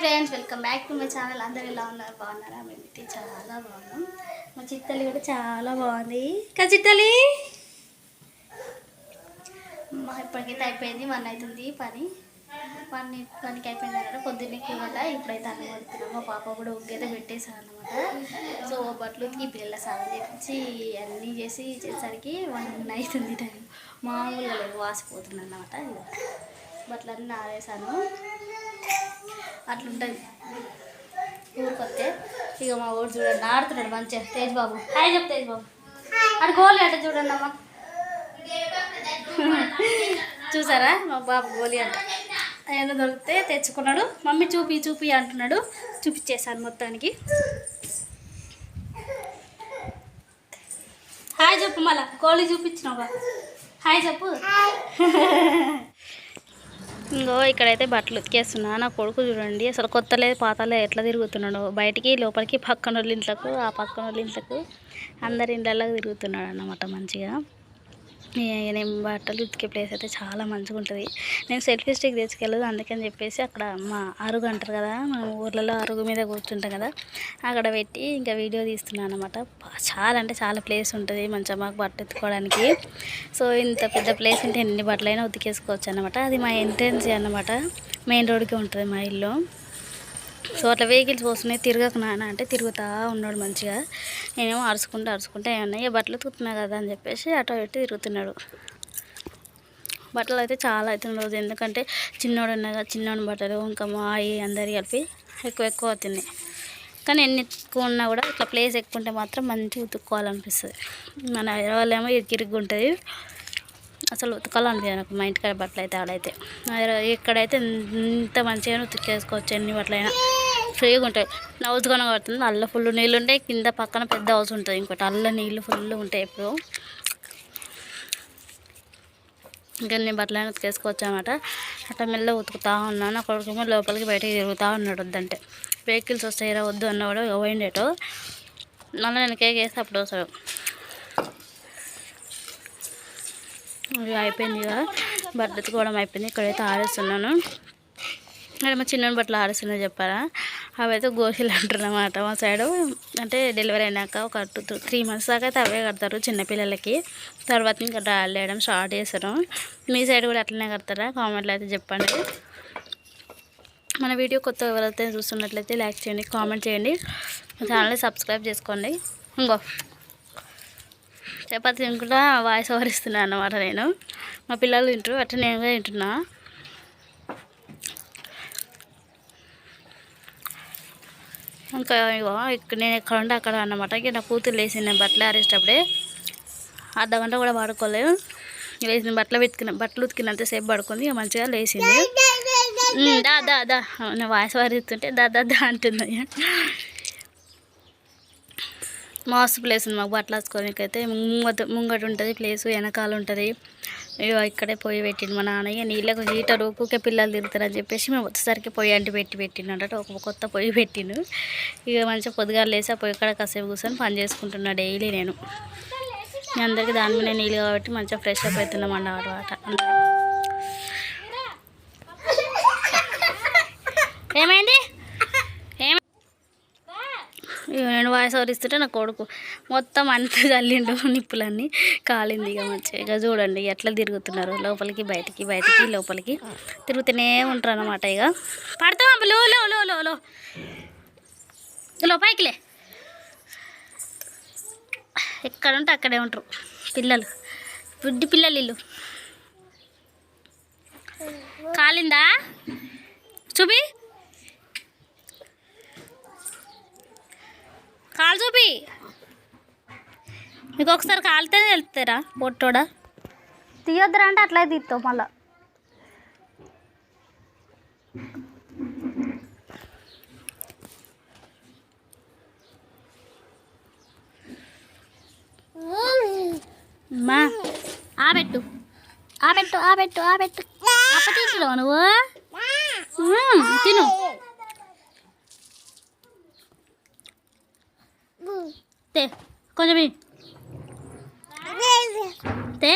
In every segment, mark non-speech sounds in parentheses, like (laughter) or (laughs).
Friends welcome back to my channel. అందరు ఎలా ఉన్నారు? బాగున్నారా? మేమైతే చాలా బాగున్నాం. మా చిత్తలి కూడా చాలా బాగుంది. కదా చిత్తలి మా ఇప్పటికైతే అయిపోయింది. వన్ అవుతుంది పని. వన్ పనికి అయిపోయింది అనమాట పొద్దున్నే వల్ల ఇప్పుడైతే అన్నం పడుతున్నాం మా పాప కూడా ఉగ్గైతే పెట్టేశాను అనమాట సో బట్టలు ఈ పిల్లల స్నానం చేపించి అన్నీ చేసి చేసేసరికి వన్ అవుతుంది టైం. మామూలుగా లేదు వాసిపోతుంది అన్నమాట బట్టలన్నీ ఆరేసాను. అట్లుంటుంది. ఊరికొస్తే ఇక మా ఊరు చూడండి ఆడుతున్నాడు మంచిగా. తేజ్ బాబు. హాయ్ చెప్ తేజ్ బాబు. అటు గోలీ అంట చూడండి అమ్మ. చూసారా? మా బాబు గోలీ అంట. ఏమైనా దొరికితే తెచ్చుకున్నాడు. మమ్మీ చూపి చూపి అంటున్నాడు. చూపించేశాను మొత్తానికి. హాయ్ చెప్పు మళ్ళా. గోళీ చూపించినావా? హాయ్ చెప్పు. (laughs) ఇంకో ఇక్కడైతే బట్టలు ఉతికేస్తున్నా. నా కొడుకు చూడండి అసలు కొత్తలే పాతలే ఎట్లా తిరుగుతున్నాడు. బయటికి లోపలికి పక్కన వాళ్ళ ఇంట్లకు ఆ పక్కన వాళ్ళ ఇంట్లకు అందరి ఇండ్లలోకి తిరుగుతున్నాడు అన్నమాట మంచిగా. నేను బట్టలు ఉతికే ప్లేస్ అయితే చాలా మంచిగా ఉంటుంది నేను సెల్ఫీ స్టిక్ తెచ్చుకెళ్ళదు అందుకని చెప్పేసి అక్కడ మా అరుగు అంటారు కదా మా ఊర్లలో అరుగు మీద కూర్చుంటాం కదా అక్కడ పెట్టి ఇంకా వీడియో తీస్తున్నాను అనమాట చాలా అంటే చాలా ప్లేస్ ఉంటుంది మంచిగా మాకు బట్టలు ఉతుకోవడానికి సో ఇంత పెద్ద ప్లేస్ ఉంటే ఎన్ని బట్టలైనా ఉతికేసుకోవచ్చు అనమాట అది మా ఎంట్రెన్స్ అన్నమాట మెయిన్ రోడ్కి ఉంటుంది మా ఇల్లు. సో అట్లా వెహికల్స్ వస్తున్నాయి తిరగకు నాన్న అంటే తిరుగుతూ ఉన్నాడు మంచిగా. నేనేమో అరుచుకుంటూ అరుచుకుంటా ఏమన్నా బట్టలు ఉతుకుతున్నా కదా అని చెప్పేసి అటు ఇటు తిరుగుతున్నాడు. బట్టలు అయితే చాలా అవుతుంది రోజు ఎందుకంటే చిన్నోడు ఉన్నాయి కదా చిన్నోడి బట్టలు ఇంకా మా అయ్యి అందరు కలిపి ఎక్కువ ఎక్కువ అవుతుంది. కానీ ఎన్ని ఎక్కువ ఉన్నా కూడా ఇట్లా ప్లేస్ ఎక్కువ ఉంటే మాత్రం మంచిగా ఉతుక్కోవాలనిపిస్తుంది. మన హైదరాబాద్లో ఏమో ఇరిగిరిగ్గా ఉంటుంది. అసలు ఉతకాలనిపించదు నాకు మా ఇంటికాడ బట్టలు అయితే ఆడైతే. ఇక్కడైతే ఇంత మంచిగా ఉతికేసుకోవచ్చు ఎన్ని బట్టలైనా. ఫ్రీగా ఉంటాయి. నా ఉతుకొని పడుతుంది. అల్ల ఫుల్ నీళ్ళు ఉంటాయి. కింద పక్కన పెద్ద హౌస్ ఉంటుంది. ఇంకోటి అల్ల నీళ్ళు ఫుల్ ఉంటాయి ఎప్పుడు. ఇంకా నేను బట్టలైనా ఉతికేసుకోవచ్చు అనమాట అట్లా మెల్ల ఉతుకుతా ఉన్నాను అక్కడికి లోపలికి బయటకి తిరుగుతూ ఉన్నాడు వద్దంటే. వెహికల్స్ వస్తాయిరా వద్దు అన్నవాడు పోయిండేటో. మళ్ళీ నేను కేక్ వేస్తే అప్పుడు వస్తాడు ఇక అయిపోయింది ఇక బట్టలు ఎత్తుకోవడం అయిపోయింది. ఇక్కడైతే ఆరేస్తున్నాను. ఇక్కడ మా చిన్న బట్టలు ఆరేస్తున్నా చెప్పారా? అవైతే గోషలు అంటారు అన్నమాట మా సైడు. అంటే డెలివరీ అయినాక ఒక టూ త్రీ మంత్స్ దాకా అయితే అవే కడతారు చిన్నపిల్లలకి తర్వాత ఇంకా డ్రాయల్ వేయడం స్టార్ట్ చేస్తారు మీ సైడ్ కూడా అట్లనే కడతారా? కామెంట్లో అయితే చెప్పండి. మన వీడియో కొత్త ఎవరైతే చూస్తున్నట్లయితే లైక్ చేయండి కామెంట్ చేయండి. మా ఛానల్ని సబ్స్క్రైబ్ చేసుకోండి. ఇంకో. చపాతి తినుకుంటా వాయిస్ ఓవర్ ఇస్తున్నాను అన్నమాట నేను. మా పిల్లలు తింటారు అట్లా నేను కూడా తింటున్నా. ఇంకా ఇగో ఇక్కడ నేను ఎక్కడ ఉంటే అక్కడ అన్నమాట. ఇక నా కూతురు లేచింది నేను బట్టలు ఆరేసేటప్పుడే. అర్ధ గంట కూడా పడుకోలేదు. లేచిన బట్టలు వెతికిన బట్టలు ఉతికినంతసేపు పడుకుంది ఇక మంచిగా లేచింది. దా దా దా. నేను వాయిస్ ఓవర్ ఇస్తుంటే దా దా దా అంటుంది. మస్తు ప్లేస్ ఉంది మాకు బట్టలు వేసుకోవడానికి అయితే ముంగట ముంగట ఉంటుంది ప్లేస్ వెనకాల ఉంటుంది. ఇగో ఇక్కడే పొయ్యి పెట్టిండు మా నాన్నయ్య నీళ్ళకు హీటర్ ఊకే పిల్లలు తిరుగుతారని చెప్పేసి మేము వచ్చేసరికి పొయ్యి అంటి పెట్టి పెట్టిండట. ఒక కొత్త పొయ్యి పెట్టిండు. ఇక మంచిగా పొద్దుగాలు లేసి ఆ పొయ్యి కాడ కాసేపు కూర్చొని పని చేసుకుంటున్నా డైలీ నేను. మీ అందరికీ దాని మీద నీళ్ళు కాబట్టి మంచిగా ఫ్రెష్ అప్ అవుతున్నాం అన్నమాట. ఏమైంది? నేను వాయిస్ ఓవర్ ఇస్తుంటే నా కొడుకు. మొత్తం అంతా చల్లిండు (laughs) నిప్పులన్నీ. కాలింది ఇక మంచిగా. ఇక చూడండి ఎట్లా తిరుగుతున్నారు. లోపలికి బయటికి బయటికి లోపలికి. తిరుగుతూనే ఉంటారు అనమాట ఇక. పడతాం లో లో లో లో లో. లో పైకిలే ఎక్కడ ఉంటే అక్కడే ఉంటారు పిల్లలు. బుడ్డి పిల్లలు ఇల్లు కాలిందా? చూపి. కాలు చూపి. మీకు ఒకసారి కాలితేనే వెళ్తారా పొట్టోడా తీయొద్దురా అంటే అట్లా తీస్తావు మళ్ళా. మా ఆబెట్టు ఆబెట్టు ఆబెట్టు ఆబెట్టు అప్ప తింటున్నావు నువ్వు? తిను. তে কোন যাবি তে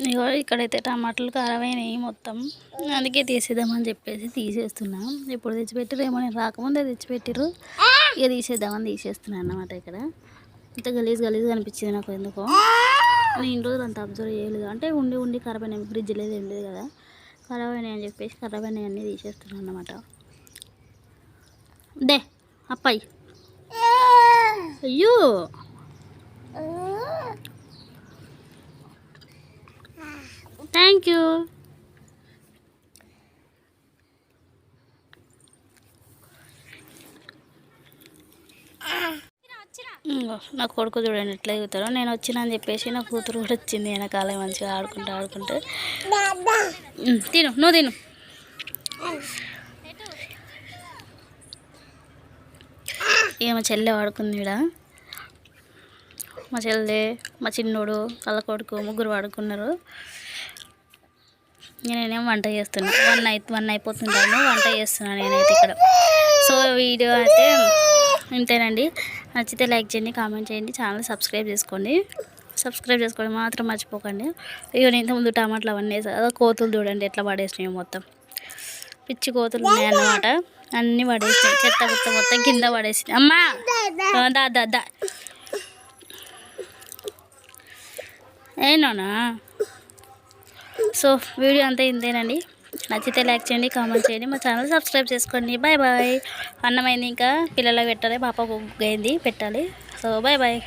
ఇగో ఇక్కడైతే టమాటాలు కారమైనవి మొత్తం. అందుకే తీసేద్దామని చెప్పేసి తీసేస్తున్నాం. ఇప్పుడు ఏమో నేను రాకముందే తెచ్చిపెట్టారు ఇక తీసేద్దామని తీసేస్తున్నాను అన్నమాట ఇక్కడ. ఇంత గలీజ్ గలీజ్ అనిపించింది నాకు ఎందుకో. నేను రోజు రోజులు అంత అబ్జర్వ్ చేయలేదు. అంటే ఉండి ఉండి ఖరాబ్ అయినాయి. ఫ్రిడ్జ్ లేదు ఏం లేదు కదా. ఖరాబ్ అయినాయి అని చెప్పేసి ఖరాబ్ అయినాయి అన్నీ తీసేస్తున్నాను అన్నమాట. దే అప్పాయి. అయ్యో. థ్యాంక్ యూ నా కొడుకు చూడండి ఎట్లా ఎగుతారో నేను వచ్చిన అని చెప్పేసి నా కూతురు కూడా వచ్చింది వెనకాల మంచిగా ఆడుకుంటూ ఆడుకుంటూ. తిను నువ్వు తిను. ఇక మా చెల్లె వాడుకుంది ఈడ. మా చెల్లె మా చిన్నోడు వాళ్ళ కొడుకు ముగ్గురు వాడుకున్నారు. నేనేం వంట చేస్తున్నా. వన్ అయి వన్ అయిపోతుంటాను వంట చేస్తున్నాను నేనైతే ఇక్కడ. సో వీడియో అయితే ఇంతేనండి. నచ్చితే లైక్ చేయండి కామెంట్ చేయండి ఛానల్ సబ్స్క్రైబ్ చేసుకోండి. సబ్స్క్రైబ్ చేసుకోండి మాత్రం మర్చిపోకండి. ఇక నేను ఇంతకుముందు టమాటాలు అవన్నీ వేసాను అదో కోతులు చూడండి ఎట్లా పడేసినాయి మొత్తం. పిచ్చి కోతులు ఉన్నాయన్నమాట. అన్నీ పడేసినాయి. చెత్త గుత్త మొత్తం కింద పడేసినాయి. అమ్మా! దా దా దా. ఏనా సో వీడియో అంతా ఇంతేనండి. నచ్చితే లైక్ చేయండి కామెంట్ చేయండి. మా ఛానల్ సబ్స్క్రైబ్ చేసుకోండి. Bye bye. అన్నమైంది ఇంకా పిల్లలకు పెట్టాలి పాపకు అయింది పెట్టాలి. So bye bye.